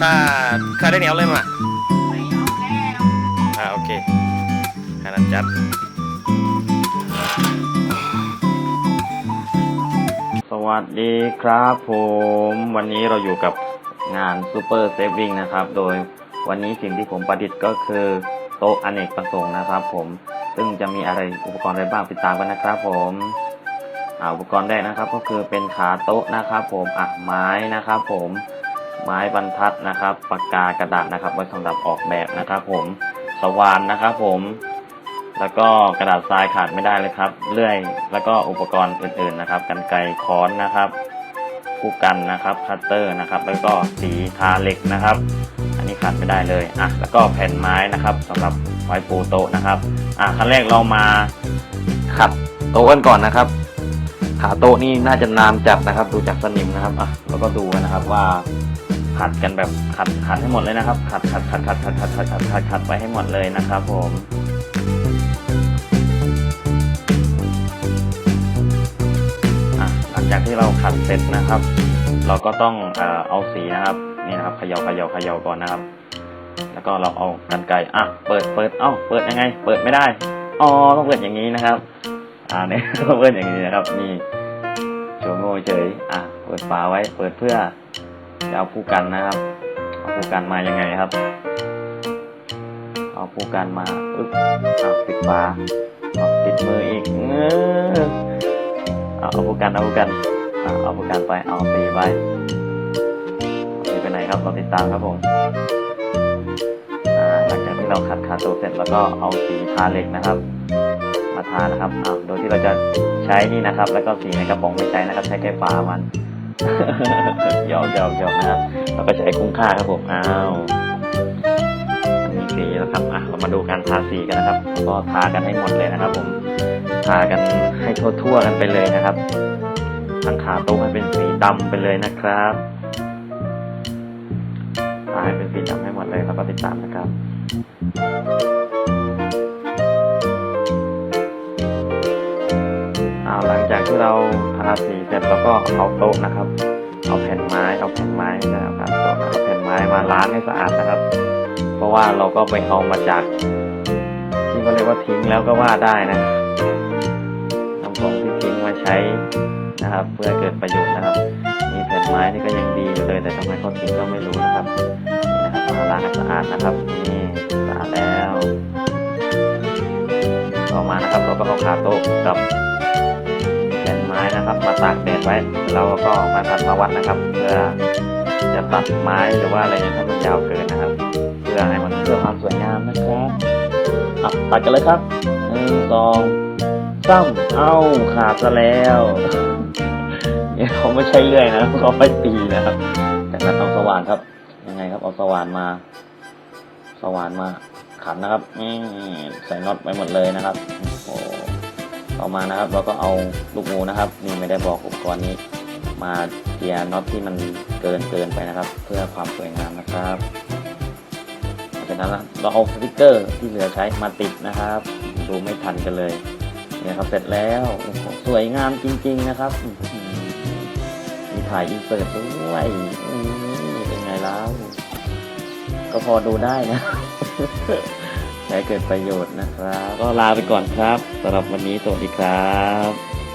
ค่าค่าได้เหนียวเลยมาไม่เอาแล้วอ่าโอเคขนาดจัดสวัสดีครับผม วันนี้เราอยู่กับงาน Super Saving นะครับ โดยวันนี้สิ่งที่ผมประดิษฐ์ก็คือโต๊ะอเนกประสงค์นะครับ ผมซึ่งจะมีอะไรอุปกรณ์อะไรบ้างติดตามกันนะครับผมอ่าอุปกรณ์แรกนะครับ ก็คือเป็นขาโต๊ะนะครับ ผมอะไม้นะครับ ผม ไม้บรรทัดนะครับ ปากกากระดาษนะครับ ไว้สำหรับออกแบบนะครับ ผมสว่านนะครับ ผม แล้วก็กระดาษทรายขาดไม่ได้เลยครับเลื่อย แล้วก็อุปกรณ์อื่นๆนะครับกันไกรค้อนนะครับผู้กันนะครับคัตเตอร์นะครับ แล้วก็สีทาเหล็กนะครับ อันนี้ขาดไม่ได้เลยอะแล้วก็แผ่นไม้นะครับสำหรับไว้ปูโต๊ะนะครับอะขั้นแรกเรามาขัดโต๊ะกันก่อนนะครับขาโต๊ะนี่น่าจะนานจัดนะครับ ดูจากสนิมนะครับอะเราก็ดูกันนะครับว่า ขัดกันแบบขัดขัดให้หมดเลยนะครับ ขัดขัดขัดขัดขัดขัดขัดขัดขัดขัดไว้ให้หมดเลยนะครับ ผมอะหลังจากที่เราขัดเสร็จนะครับ เราก็ต้องเออเอาสีนะครับนี่นะครับเขย่าเขย่าเขย่าก่อนนะครับ แล้วก็เราเอากันไกอะเปิดเปิดเอ้าเปิดยังไง เปิดไม่ได้อ๋อต้องเปิดอย่างนี้นะครับอ่าเนี่ยต้องเปิดอย่างนี้นะครับนี่โชว์โง่เฉยอะเปิดฝาไว้เปิดเพื่อ จะเอาผู้กันนะครับ เอาผู้กันมายังไงครับ เอาผู้กันมาอึ๊บอะปิดฝาเอาติดมืออีกเอเอาเอาผู้กันเอาผู้กันเอาผู้กันไปเอาสีไปเอาสีไปไหนครับเราติดตามครับผมหลังจากที่เราขัดขาตัวเสร็จแล้วก็เอาสีทาเหล็กนะครับ มาทานะครับโดยที่เราจะใช้นี่นะครับ แล้วก็สีในกระป๋องไม่ใช้นะครับ ใช้แค่ฝามัน หยอกหยอกหยอกนะครับเราก็ใช้คุ้มค่าครับผมอ้าวอันนี้สีแล้วครับอะเรามาดูการทาสีกันนะครับก็ทากันให้หมดเลยนะครับ ผมทากันให้ทั่วๆกันไปเลยนะครับทั้งขาโต๊ะให้เป็นสีดำไปเลยนะครับทาให้เป็นสีดำให้หมดเลยแล้วก็ติดตามนะครับ ที่เราทาสีเสร็จแล้วก็เอาโต๊ะนะครับ เอาแผ่นไม้เอาแผ่นไม้นะครับโต๊ะเอาแผ่นไม้มาล้างให้สะอาดนะครับ เพราะว่าเราก็ไปเอามาจาก ที่เขาเรียกว่าทิ้งแล้วก็ว่าได้นะนำของที่ทิ้งมาใช้นะครับ เพื่อเกิดประโยชน์นะครับ มีแผ่นไม้นี่ก็ยังดีอยู่เลย แต่ทำไมเขาทิ้งก็ไม่รู้นะครับนี่นะครับมาล้างให้สะอาดนะครับนี่สะอาดแล้วต่อมานะครับ เราก็เอาขาโต๊ะกับ นไม้นะครับ มาตากแดดไว้เราก็มาตัดมาวัดนะครับ เพื่อจะตัดไม้หรือว่าอะไรเนี่ยถ้ามันยาวเกินนะครับ เพื่อให้มันเพื่อความสวยงามนะครับอะตัดกันเลยครับหนึ่งสองซ้ำเอ้าขาดซะแล้วเนี่ยเขาไม่ใช่เลื่อยนะเขาไปตีนะครับจากนั้นเอาสว่านครับ ยังไงครับ เอาสว่านมา สว่านมาขันนะครับนี่ใส่น็อตไปหมดเลยนะครับโอ้ ต่อมานะครับ เราก็เอาลูกงูนะครับ นี่ไม่ได้บอกอุปกรณ์นี้ มาเกียร์น็อตที่มันเกินเกินไปนะครับ เพื่อความสวยงามนะครับหลังจากนั้นเราเอาสติกเกอร์ที่เหลือใช้มาติดนะครับ ดูไม่ทันกันเลยเนี่ยครับเสร็จแล้วสวยงามจริง ๆนะครับมีถ่ายอินเสิร์ตด้วยเป็นไงแล้วก็พอดูได้นะ ใช้เกิดประโยชน์นะครับ ก็ลาไปก่อนครับสำหรับวันนี้สวัสดีครับ